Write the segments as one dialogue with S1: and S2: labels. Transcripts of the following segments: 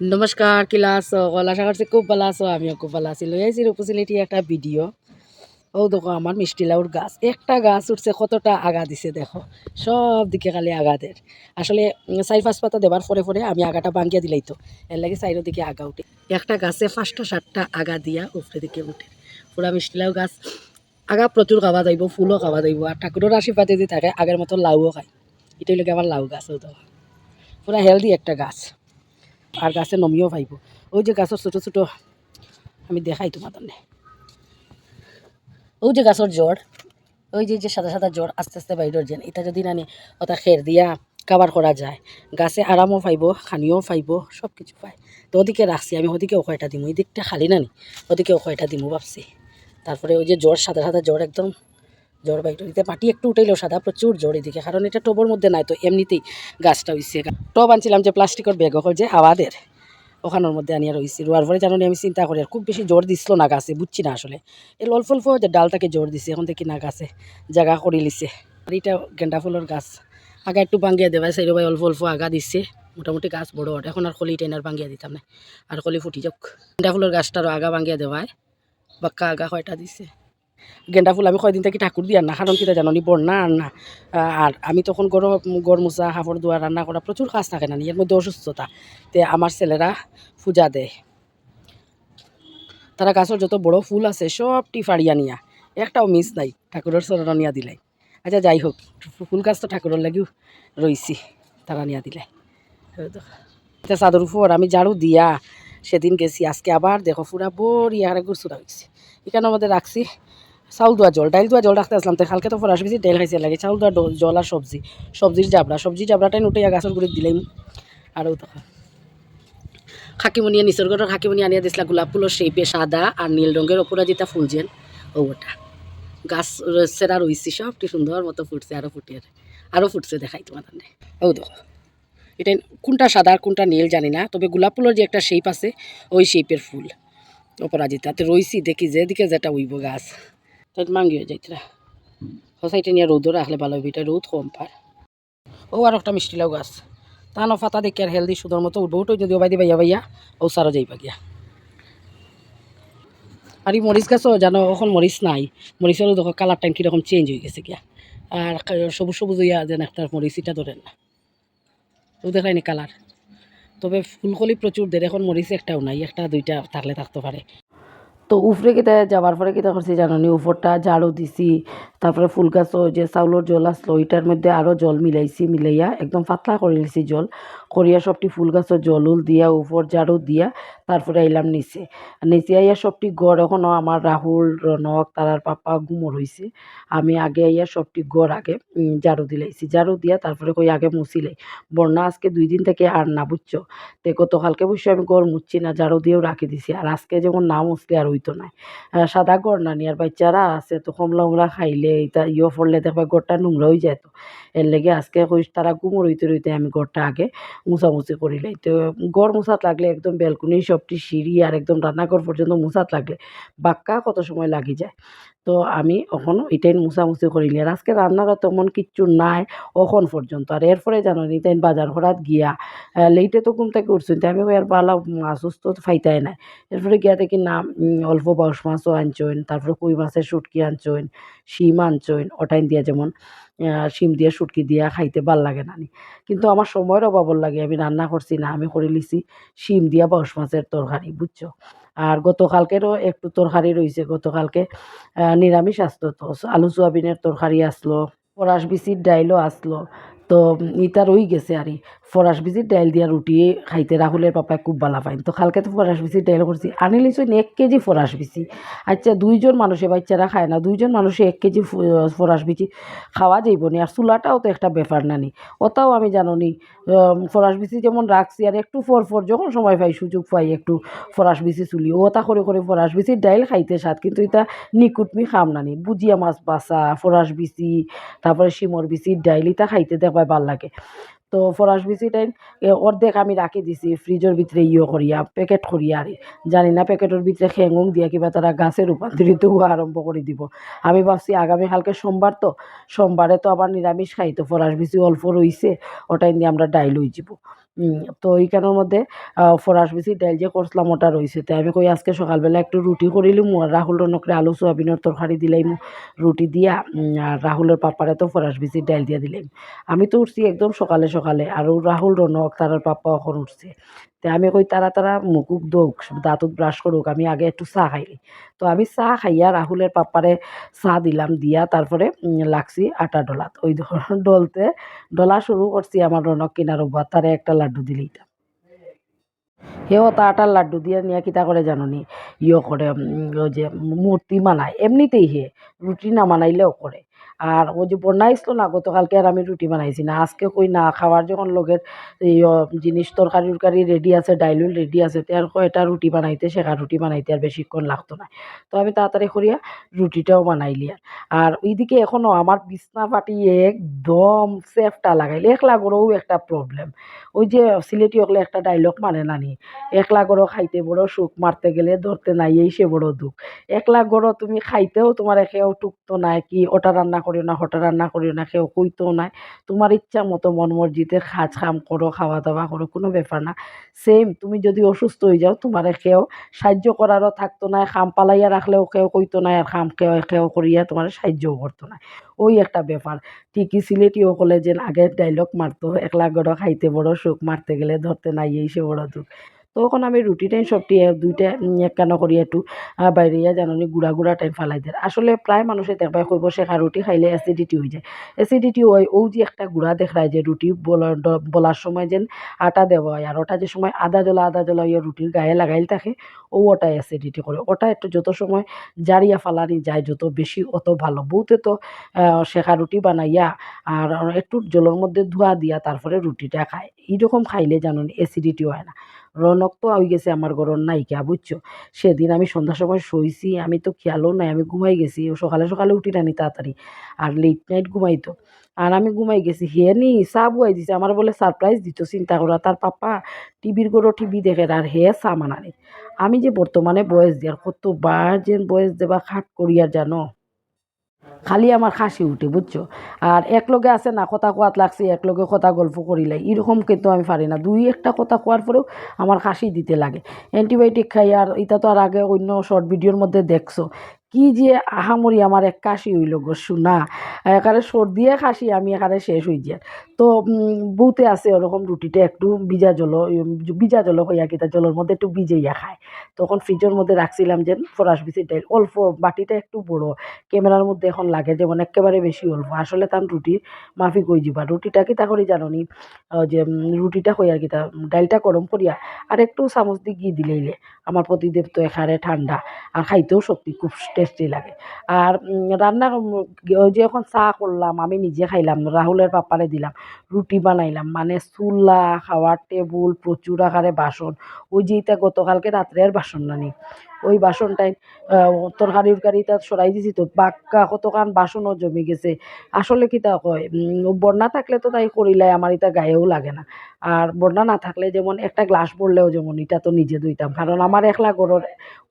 S1: নমস্কার কিলা আছো? গলা আশা করছি খুব ভালো আছো, আমিও খুব ভালো আছি। লই আইছি রূপসিলিটি একটা ভিডিও ও দেখো আমার মিষ্টি লাউর গাছ। একটা গাছ উঠছে, কতটা আগা দিছে দেখো। সব দিকে খালি আগাদের। আসলে চার পাঁচ পাতা দেবার পরে পরে আমি আগাটা ভাঙ্গিয়া দিলাই তো এর লাগে চাইরো দিকে আগা উঠে। একটা গাছে পাঁচটা, সাতটা আগা দিয়া উপরে দিকে উঠে। পুরা মিষ্টি লাউ গাছ। আগা প্রচুর খাওয়া যাইব ফুলও খাওয়া যাইব আর ঠাকুরের আশীর্বাদ যদি থাকে আগের মতো লাউও খায়। এটাই লাগে আমার লাউ গাছও দেওয়া পুরা হেলদি একটা গাছ। আর গাছে নমিও পাইব ওই যে গাছের ছোটো ছোটো, আমি দেখাই তোমাদের ওই যে গাছের জ্বর, ওই যে যে সাদা সাদা জ্বর আস্তে আস্তে বাইরের যেন, এটা যদি নানি ওটা খের দিয়া কাবার করা যায়। গাছে আরামও পাইব, খানিও পাইব সব কিছু পায় তো ওদিকে রাখছি, আমি ওদিকে ওখাইটা দিমু। এই দিকটা খালি নানি, ওদিকে ওখাইটা দিমু ভাবছি। তারপরে ওই যে জ্বর, সাদা সাদা জ্বর একদম জ্বর বাইট দিতে, মাটি একটু উঠাইলেও সাদা, প্রচুর জ্বর এদিকে, কারণ এটা টবের মধ্যে নাই, তো এমনিতেই গাছটা হইছে। টব আনছিলাম যে প্লাস্টিকের ব্যাগ হল যে আওয়াদের ওখানোর মধ্যে আনিয়া রয়েছি রোয়ার পরে জানো আমি চিন্তা করি, আর খুব বেশি জোর দিছিল না গাছে, বুঝছি না আসলে। এই অল্প অল্প যে ডালটাকে জোর দিছে, এখন দেখি না গাছে, জায়গা করে লিছে। আর এটা গেন্দা ফুলের গাছ, আগা একটু ভাঙ্গিয়া দেবাই সাইড ভাই অল্প অল্প আগা দিচ্ছে মোটামুটি গাছ বড় ওঠ এখন আর কলি টেনার ভাঙ্গিয়া দিতাম না, আর কলি ফুটি যাক। গেন্দা ফুলের গাছটারও আগা ভাঙ্গিয়া দেওয়ায়, বাক্কা আগা কয়টা দিছে। গেন্দা ফুল আমি কয়দিন থেকে ঠাকুর দিয়া না কারণ কিটা জানি বন্যা আর না আর আমি তখন গড় গড় মোচা হাফড় দোয়া রান্না করা প্রচুর কাজ থাকে না এর মধ্যে অসুস্থতা। তে আমার ছেলেরা পূজা দেয় তারা গাছের যত বড় ফুল আছে সবটি ফাড়িয়া নিয়া একটাও মিস নাই ঠাকুরের নিয়া দিলাই আচ্ছা যাই হোক ফুল গাছ তো ঠাকুরের লাগিও রইছি তারা নিয়া দিলাই এটা চাদর উপর আমি ঝাড়ু দিয়া সেদিন গেছি আজকে আবার দেখো পুরা বড়িয়া হারে গুড়চুরা হয়েছে এখানের মধ্যে রাখছি। চাউল দোয়া জল ডাইল দোয়া জল রাখতে আসলাম, তো কালকে তো ফরাস বেশি ডাইল খাইছে লাগে, চাউল দোয়া জল আর সবজি, সবজির জাবড়া সবজি জাবড়াটাই উঠে গাছের গুড়ি দিলাম আরও তখন খাকিমনিয়া নিচের ঘরের খাকিমনি আনিয়া দিছিলা, গোলাপ ফুলের শেপে সাদা আর নীল রঙের যেটা ফুল যেন, ও ওটা। গাছ সেরা রইছি, সবটি সুন্দর মতো ফুটছে আরও ফুটে আরও ফুটছে দেখাই তোমার ও দেখো, এটা কোনটা সাদা আর কোনটা নীল জানি না, তবে গোলাপ ফুলের যে একটা শেপ আছে, ওই শেপের ফুল অপরাজিতাতে রইছি, দেখি যেদিকে যেটা উইব গাছ। তাই মাঙ্গি হয়ে যাইতরা। সসাইটে নিয়ে রোদও রাখলে ভালো হবে এটা রোদ কম পার ও আর একটা মিষ্টি লাউ গাছ। তা ন ফাতা দেখি আর হেলদি সুন্দর মতো উঠবো উঠো যদি বাইদি বাইয়া বাইয়া ও সারও যাইবা গিয়া। আর মরিচ গাছও জানো এখন মরিচ নাই। মরিচেরও দেখো কালারটা কীরকম চেঞ্জ হয়ে গেছে গিয়া। আর সবুজ সবুজ হইয়া যেন একটা মরিচ এটা ধরেন না। ও দেখায়নি কালার তবে ফুলকলি প্রচুর দের এখন মরিচ একটাও নাই, একটা দুইটা থাকলে থাকতে পারে তো উফরে কিতা যাওয়ার পরে কিতা করছি জাননি উপরটা ঝাড়ু দিছি, তারপরে ফুল গাছও যে চাউলের জল আসলো, ওইটার মধ্যে আরও জল মিলাইছি, মিলাইয়া একদম পাতলা করে নিছি জল। করিয়া সবটি ফুল গাছের জল উল দিয়া, উপর ঝাড়ু দিয়া তারপরে আইলাম নিচে। নিচে আইয়া সবটি গড় এখনও আমার রাহুল, রনক, তারার পাপা গুমর হয়েছে আমি আগে আইয়া সবটি গড় আগে ঝাড়ু দিলাইছি। ঝাড়ু দিয়া তারপরে কই আগে মুছিলাই বন্যা আজকে দুই দিন থেকে আর না বুঝছ? তে গতকালকে বসে আমি গড় মুছছি না, ঝাড়ু দিয়েও রাখি দিছি। আর আজকে যেমন না মুছলে আর হইতো না সাদা গড় না নিয়ে আর বাচ্চারা আছে তো কমলা উমলা খাইলে এটা ইয়ে পড়লে দেখবে গড়টা নোংরা হয়ে যায় তো এর লেগে আজকে কই তারা গুমর হইতে রইতে আমি গড়টা আগে মুছামুছি করিলাই তো গড় মুছাত লাগলে একদম বেলকুনি সবটি সিঁড়ি আর একদম রান্নাঘর পর্যন্ত মুছাত লাগলে বাক্কা কত সময় লাগি যায়। তো আমি এখন এটাই মুছামুছি করিলি আর আজকে রান্নারও তেমন কিচ্ছু নাই অখন পর্যন্ত। আর এরপরে জানো নি, তাই বাজার করাত গিয়া লেইটে তো ঘুম থেকে উঠছেন তাই আমি আর বালা মাছ তো ফাইতাই নাই। এরপরে গিয়া দেখি না অল্প বাউস মাছও আনছইন তারপরে কই মাছের শুটকি আনছইন শিম আনছইন ওটাইন দিয়া যেমন। শিম দিয়ে, শুটকি দিয়া খাইতে ভালো লাগে না কিন্তু আমার সময়ের অভাবর লাগে, আমি রান্না করছি না, আমি করে লিছি শিম দিয়া বাউস মাছের তরকারি, বুঝছ? আর গতকালকেরও একটু তরকারি রয়েছে, গতকালকে নিরামিষ আসলো তো, আলু, সোয়াবিনের তরকারি আসলো, পরাশ বিচির ডাইলও আসলো তো ইটা রই গেছে আর ফরাস বিচির ডাইল দিয়া রুটি খাইতে রাহুলের পাপায় খুব ভালো পাইন তো কালকে তো ফরাস বিচির ডাইল করছি আনি এক কেজি ফরাস বিচি। আচ্ছা দুইজন মানুষে বাচ্চারা খায় না। দুইজন মানুষে এক কেজি ফরাস বিচি খাওয়া যাইব নি। আর চুলাটাও তো একটা ব্যাপার নানি। ওটাও আমি জানো নি। ফরাস বিচি যেমন রাখছি আর একটু ফর ফর যখন সময় পাই, সুযোগ পাই একটু ফরাস বিচি চুলি। ওটা করে করে ফরাস বিচির ডাইল খাইতে স্বাদ। কিন্তু এটা নিকুটমি খাম নানি। বুজিয়া মাছ বাসা ফরাস বিচি, তারপরে শিমর বিচির ডাইল এটা খাইতে দেখবাই ভালো লাগে। তো ফরাস বিচিটাই অর্ধেক আমি রাখি দিছি ফ্রিজের ভিতরে ইয়ে করিয়া প্যাকেট করিয়া আর জানি না প্যাকেটের ভিতরে খেঙুং দিয়া কিবা তারা গাছে রূপান্তরিত হওয়া আরম্ভ করে দিব। আমি ভাবছি আগামীকালকে সোমবার তো সোমবারে তো আবার নিরামিষ খাই তো ফরাস বিচি অল্প রইছে ওটাই দিয়ে আমরা ডাইল হয়ে যাব। তো এইখানের মধ্যে ফরাস বেশি ডাইল যে করছিলাম ওটা রয়েছে তাই আমি কই আজকে সকালবেলা একটু রুটি করিলাম আর রাহুল রনকরে আলু সোয়াবিনের তরকারি দিলাম রুটি দিয়া আর রাহুলের পাপারে তো ফরাস বেশি ডাইল দিয়া দিলাম আমি তো উঠছি একদম সকালে সকালে আর রাহুল রনক তার পাপ্পা এখন উঠছে। তে আমি কই তারা তারা মুখুক দোক দাঁতত ব্রাশ করুক, আমি আগে একটু চা খাইলি তো আমি চা খাইয়া রাহুলের পাপ্পারে চা দিলাম, দিয়া তারপরে লাগছি আটা ডলাত। ওই ডলতে, ডলা শুরু করছি আমার রনক কিনার উপর তারে একটা লাড্ডু দিলেই সেও তা আটার লাড্ডু দিয়ে নিয়ে কিতা করে জাননি? ইয়ে করে ওই যে মূর্তি বানায় এমনিতেই হে রুটি না বানাইলেও করে। আর ওই যে বনাইছিল না, গতকালকে আর আমি রুটি বানাইছি না। আজকে কই না, খাওয়ার যখন লোকের জিনিস তরকারি উরকারি রেডি আছে, ডাইলুল রেডি আছে তার কয়টা রুটি বানাইতে শেখা রুটি বানাইতে আর বেশিক্ষণ লাগতো না। তো আমি তাড়াতাড়ি করিয়া রুটিটাও বানাইলি আর ওইদিকে এখনও আমার বিছনা পাটি একদম সেফটা লাগাইলে, একলা করেও একটা প্রবলেম ওই যে সিলেটি হকলে একটা ডাইলগ মানে না নানি একলা গরো খাইতে বড় সুখ, মারতে গেলে ধরতে নাই, এই সে বড় দুঃখ। একলা গরো তুমি খাইতেও তোমার কেউ টুকতো নাই, কি ওটা রান্না করিও না হটা রান্না করিও না, কেউ কইতেও নাই। তোমার ইচ্ছা মতো মন মর্জিতে খাজ খাম করো খাওয়া দাওয়া করো, কোনো ব্যাপার না। সেম তুমি যদি অসুস্থ হয়ে যাও, তোমারে কেউ সাহায্য করারও থাকতো না, খাম পালাইয়া রাখলেও কেউ কইতো না, আর খাম কেউ কেউ করিয়া তোমার সাহায্যও করতো না। ওই একটা ব্যাপার। ঠিকই সিলেটি সকলে যে আগের ডাইলগ মারতো, একলা গড় খাইতে বড় সুখ, মারতে গেলে ধরতে নাই, এই সে বড় দুঃখ। তখন আমি রুটিটাই সবটি এক দুইটা কানো করি একটু বাইরে জানানি গুড়া গুড়া টাইম ফালাই দেয়। আসলে প্রায় মানুষে দেখবা কইব শেখা রুটি খাইলে অ্যাসিডিটি হয়ে যায়। অ্যাসিডিটি হয় ও যে একটা গুড়া দেখায় যে রুটি বলার সময় যেন আটা দেওয়া হয়, আর ওটা যে সময় আদা জ্বলা, আদা জলা ইয়ে রুটির গায়ে লাগাইল থাকে ও ওটা অ্যাসিডিটি করে। ওটা একটু যত সময় জারিয়া ফালানি যায়, যত বেশি অত ভালো। বউতে তো শেখা রুটি বানাইয়া, আর একটু জলের মধ্যে ধোয়া দিয়া তারপরে রুটিটা খায়। এইরকম খাইলে জানুন অ্যাসিডিটি হয় না। রনক তো হয়ে গেছে আমার ঘরের নায়িকা, বুঝছ? সেদিন আমি সন্ধ্যার সময় শুইছি, আমি তো খেয়ালও নাই, আমি ঘুমাই গেছি, ও সকালে সকালে উঠি রানি তাড়াতাড়ি, আর লেট নাইট ঘুমাইতো। আর আমি ঘুমাই গেছি, হে নি, চা বুয়াই দিছে, আমার বলে সারপ্রাইজ দিত, চিন্তা করা, তার পাপা টিভির গরো টিভি দেখে আর হে চা মানানি। আমি যে বর্তমানে বয়স দিয়ার কতবার যে বয়স দেবা, খাট করিয়ার জানো? খালি আমার হাসি উঠে, বুঝছ? আর একলগে আছে না, কথা কোয়াত লাগছে একলগে কথা গল্প করিলাই এরকম কিন্তু আমি পারি না। দুই একটা কথা কোয়ার পরেও আমার হাসি দিতে লাগে। অ্যান্টিবায়োটিক খাই, আর এটা তো আর আগে অন্য শর্ট ভিডিওর মধ্যে দেখছ। কি যে আহামরি আমার এক কাশি হইল গো, শোনা। একারে সর্দিয়ে খাসি আমি একারে শেষ হয়ে যায় তো বউতে আছে ওরকম রুটিটা, একটু ভিজা জল ভিজা জল হইয়া কিতা, জলের মধ্যে একটু ভিজাইয়া খায়। তখন ফ্রিজের মধ্যে রাখছিলাম যে, ফরাস বিচির ডাইল অল্প বাটিটা একটু বড়। ক্যামেরার মধ্যে এখন লাগে যেমন একেবারে বেশি অল্প। আসলে তার রুটি মাফি কই যাবা রুটিটা কিতা করি জানো নি যে রুটিটা আর কিতা ডাইলটা গরম করিয়া আর একটু চামচ দিয়ে ঘি দিলেইলে। আমার প্রতিদেব তো এখানে ঠান্ডা। আর খাইতেও সত্যি খুব টেস্টি লাগে। আর রান্না ওই যে এখন চা করলাম, আমি নিজে খাইলাম, রাহুলের পাপারে দিলাম, রুটি বানাইলাম মানে চুলা, খাওয়ার টেবুল, প্রচুর আকারে বাসন, ওই যে এটা গতকালকে রাত্রের বাসন নানি ওই বাসনটাই তরকারি উরকারি তাত সরাই দিছি তো বাক্কা কতখান বাসনও জমি গেছে। আসলে কি তা কয় বন্যা থাকলে তো তাই করিলাই আমার এটা গায়েও লাগে না। আর বন্যা না থাকলে যেমন একটা গ্লাস পড়লেও যেমন এটা তো নিজে ধুইতাম কারণ আমার একলা গরর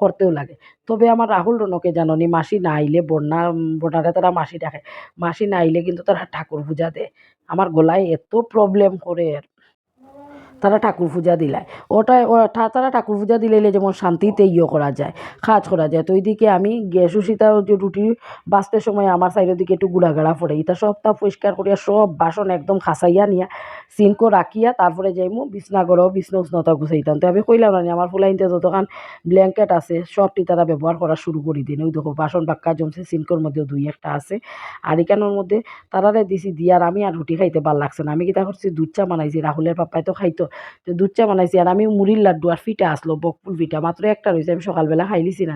S1: করতেও লাগে। তবে আমার রাহুল রনকে জাননি মাসি না আইলে বন্যা উম, বন্যারে তারা মাসি ডাকে। মাসি না আইলে কিন্তু তারা ঠাকুর পূজা দেয়। আমার গলায় এত প্রবলেম করে তারা ঠাকুর পূজা দিলায়। ওটাই ও ঠা- তারা ঠাকুর পূজা দিলে যেমন শান্তিতে ইয়ে করা যায় কাজ করা যায়। তো ওইদিকে আমি গ্যাস উসিতা যে রুটি বাঁচতে সময় আমার সাইডের দিকে একটু গুড়াগাড়া পড়ে এটা সবটা পরিষ্কার করিয়া সব বাসন একদম খাসাইয়া নিয়া সিনকো রাখিয়া তারপরে যাইমু বিছনা গড়ো বিছনা উষ্ণতা গুছাইতাম। তো আমি কইলাম না, আমার ফুলাইনতে যতখান ব্ল্যাঙ্কেট আছে, সবটি তারা ব্যবহার করা শুরু করে দিন। ওই দেখো বাসন বাক্কা জমছে সিনকোর মধ্যে দুই একটা আছে। আর এখানোর মধ্যে তারারে দিছি দিয়ে আর আমি আর রুটি খাইতে ভালো লাগছে না। আমি কিতা করছি, দুধ চা বানাইছি। রাহুলের পাপাই তো খাইতো। তো দুধ চা বানাইছি আর আমি মুড়ির লাড্ডু আর ফিটা আসলো বকফুল ফিটা মাত্র একটা রয়েছে, আমি সকালবেলা খাইলিছি না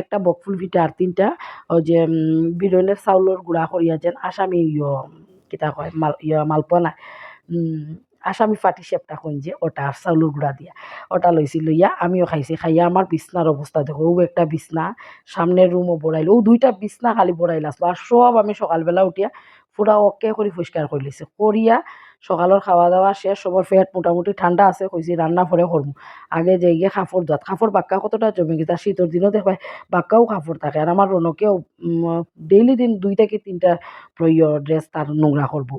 S1: একটা বকফুল ফিটা আর তিনটা, ওই যে বিরনের চাউলের গুঁড়া করিয়া যেন আসামি ইয়, কিতা কয়, মাল, ইয় মালপোয়া না আসামি ফাটি সেপটা কইন যে ওটা আর চাউলের গুঁড়া দিয়া। ওটা লইছি লইয়া আমিও খাইছি, খাইয়া আমার বিছনার অবস্থা দেখো, ও একটা বিছনা, সামনের রুমও বড়াইল, ও দুইটা বিছনা খালি বড়াইল আসলো। আর সব আমি সকালবেলা উঠিয়া পুরা ওকে করে পরিষ্কার করে লিছে। করিয়া সকালের খাওয়া দাওয়া শেষ সবার পেট মোটামুটি ঠান্ডা আছে কইছি রান্না পরে করব আগে যাই গিয়ে কাপড় ধোয়াত কাপড় বাক্কা কতটা জমে গেছে আর শীতের দিনও দেখবে বাক্কাও কাপড় থাকে। আর আমার রনকেও ডেইলি দিন দুই থেকে তিনটা প্রয় ড্রেস তার নোংরা করব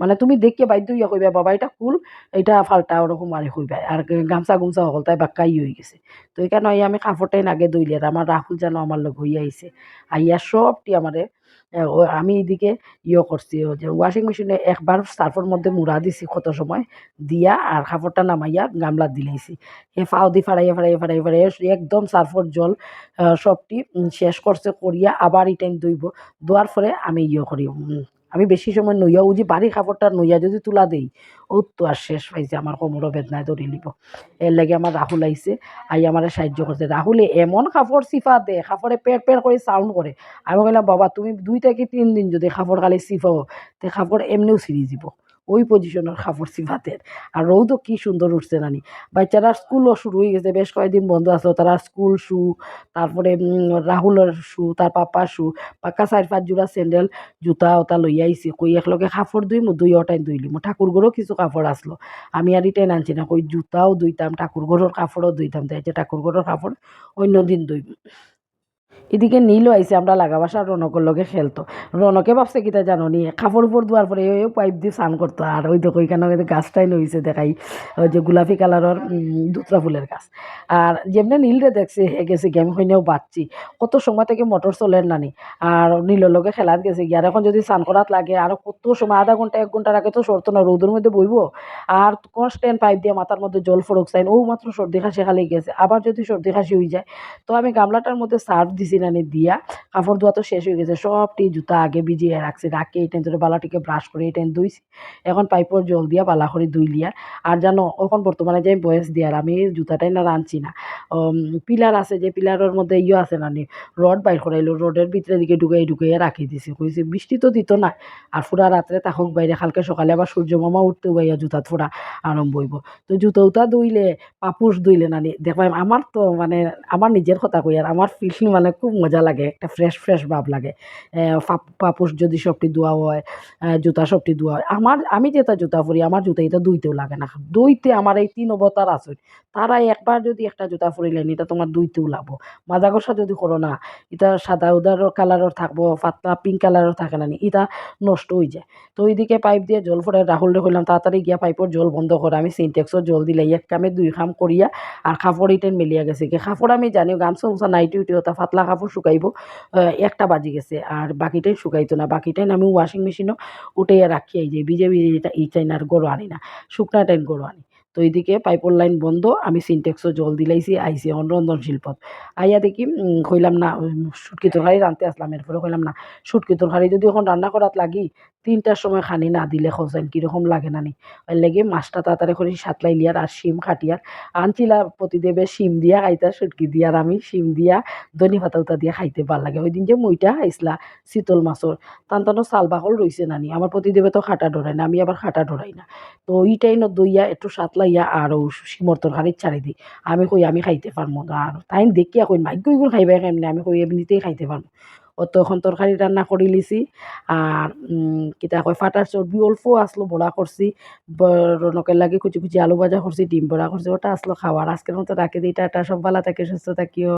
S1: মানে তুমি দেখিয়ে বাধ্য হইয়া কইবা, বাবা এটা কুল এটা ফাল্টা ওরকম মারি কইবা। আর গামছা গুমছা হল তাই বাক্কা বাক্কাই হয়ে গেছে। তো এখানে আমি কাপড়টাই আগে দইলি আর আমার রাহুল যেন আমার লোক হইয়া আইছে আইয়া সবটি আমারে আমি এদিকে ইয়ে করছি যে ওয়াশিং মেশিনে একবার সার্ফের মধ্যে মুড়া দিছি কত সময়, দিয়া আর কাপড়টা নামাইয়া গামলা দিলেছি এ ফাও দি ফাড়াইয়া ফাড়াইয়া ফাড়াই ফাড়াইয়া একদম সার্ফর জল সবটি শেষ করছে, করিয়া আবার এই টাইম ধোয়ার পরে আমি ইয়ে করি আমি বেশি সময় নইয়া ও যে বাড়ি কাপড়টা নইয়া যদি তুলা দেই ও তো আর শেষ পাইছে আমার কোমরও বেদনায় ধরে নিব। এর লাগে আমার রাহুল আইছে, আই আমার সাহায্য করছে। রাহুলে এমন কাপড় সিফা দে কাপড়ে পেট পেট করে সাউন্ড করে আমি বললাম বাবা, তুমি দুই থেকে তিন দিন যদি কাপড় খালি সিফাও তে কাপড় এমনিও ছিঁড়ি যাব। ওই পজিশনের কাপড় সিফাতের। আর রৌদও কি সুন্দর উঠছে নানি। বাচ্চারা স্কুলও শুরু হয়ে গেছে, বেশ কয়েকদিন বন্ধ আসলো তারা স্কুল শু তারপরে রাহুলের শু তার পাপার শু পাক্কা চার পাঁচ জোড়া স্যান্ডেল জুতা ওটা লই আইছি কই একলগে কাপড় দুই দুই অটাই ঠাকুর ঘরও কিছু কাপড় আসলো আমি আর ইটাই আনছি না। কই জুতাও দুইতাম ঠাকুর ঘরের কাপড়ও দুইতাম তাই যে ঠাকুর ঘরের কাপড় অন্য দিন দুই এদিকে নীলও আইসে আমরা লাগাবাসা রনকের লগে খেলতো। রনকে ভাবছে কিতা জানো নি, কাপড় উপর দেওয়ার পরে পাইপ দিয়ে স্নান করতো, আর ওই দেখো ওইখানে ওই গাছটাই নইছে দেখাই, ওই যে গোলাপি কালারের দুতরা ফুলের গাছ। আর যেমনি নীলরে দেখছে, হে গেছে গেম হইনেও বাচ্চি কত সময় থেকে মোটর চলেন নানি, আর নীলের লগে খেলাত গেছে গিয়ে, আর এখন যদি স্নান করাত লাগে, আর কত সময়, আধা ঘণ্টা, এক ঘণ্টার আগে তো সরতো না রোদের মধ্যে বইব। আর কনস্ট্যান্ট পাইপ দিয়ে মাথার মধ্যে জল ফরক চাইন ও মাত্র সর্দি খাসি খালি গেছে। আবার যদি সর্দি খাসি হয়ে যায়, তো আমি গামলাটার মধ্যে সার্ফ দিছি নানি দিয়া, কাপড় ধোয়া তো শেষ হয়ে গেছে সবটি জুতা আগে ভিজিয়ে রাখছি, রাখি এই টাইম বালাটিকে ব্রাশ করে এই টাইম ধুইছি, এখন পাইপর জল দিয়া বালা করে ধুই লিয়ার আর জানো, এখন বর্তমানে যে বয়স দিয়ার আমি জুতাটাই না রাঁধছি না পিলার আছে যে পিলারের মধ্যে ইয়ে আছে নানি রড বাইর করাইলো, রডের ভিতরে দিকে ঢুকাই ঢুকাইয়া রাখি দিছি, কইছে বৃষ্টি তো দিত না, আর ফুরা রাত্রে তাহক বাইরে, কালকে সকালে আবার সূর্য মামা উঠতে বাইয়া জুতাত ফুরা আরম্ভ হইব, তো জুতো উতা ধুইলে, পাপুস ধুইলে নানি দেখবাই আমার তো মানে আমার নিজের কথা কই, আর আমার ফিল মানে খুব মজা লাগে, একটা ফ্রেশ ফ্রেশ ভাব লাগে। পাপুস যদি সবটি ধোয়া হয় জুতা সবটি ধোয়া হয়, আমার, আমি যেটা জুতা পরি, আমার জুতা এটা দুইতেও লাগে না। দুইতে আমার এই তিন অবতার আছে। তারা একবার যদি একটা জুতা পরিলেন, এটা তোমার দুইতেও লাভ মাজা কষা যদি করো না, এটা সাদা উদার কালারের থাকব, পাতলা পিঙ্ক কালারের থাকে না এটা নষ্ট হয়ে যায়। তো ওইদিকে পাইপ দিয়ে জল ফোড়ে রাহুল কইলাম, তাড়াতাড়ি গিয়া পাইপের জল বন্ধ করে, আমি সিনটেক্সও জল দিলে এক কামে দুই খাম করিয়া, আর কাপড় ইটেন মিলিয়া গেছে কি কাপড় আমি জানি গামছা উমছা নাইটি উঠি ওটা পাতলা কাপড় শুকাইব একটা বাজি গেছে আর বাকিটাই শুকাইতো না। বাকিটাই আমি ওয়াশিং মেশিনও উঠাইয়া রাখি, এই যে ভিজে ভিজে এটা এই চাই না আর গরো আনি না, শুকনা টাইম গরো আনি। তো এইদিকে পাইপর লাইন বন্ধ, আমি সিনটেক্সও জল দিলাইছি আইসি এখন রন্ধন শিল্পত। আইয়া দেখি কইলাম না শুটকি তরকারি রাঁধতে আসলাম, এরপরে কইলাম না, শুটকি তরকারি যদি এখন রান্না করাত লাগি, তিনটার সময় খানি না দিলে খোঁজেন কীরকম লাগে নানি? ওই লেগে মাছটা তাড়াতাড়ি করে সাতলাই লিয়ার আর শিম খাটিয়ার আনছিলা প্রতিদেবে শিম দিয়া খাইতা, শুটকি দিয়ার আমি শিম দিয়া ধনি পাতা উতা দিয়া খাইতে ভালো লাগে। ওই দিন যে মইটা খাইছিলা শীতল মাছর টানটানো চাল বাকল রইছে নানি আমার প্রতিদেবে তো খাটা ডরাই না, আমি আবার খাটা ডরাই না। তো ওইটাই ন দইয়া একটু সাতলাইয়া আর ও সিমর্তর তরকারির ছাড়ি দিই আমি কই, আমি খাইতে পারব আর তাই দেখিয়া কই মাইক কই খাইবে কেমনি? আমি কই, এমনিতেই খাইতে পারব অত এখন তরকারি রান্না করে লিছি। আর কিতা কয় ফাটার চর্বি অল্প আসলো বড়া করছি রনকের লাগে কুচি কুচি আলু ভাজা করছি ডিম বড়া করছি ওটা আসলো খাওয়ার আজকের মতো রাখে দিই, টাটা, সব ভালো থাকে, সুস্থ থাকিও।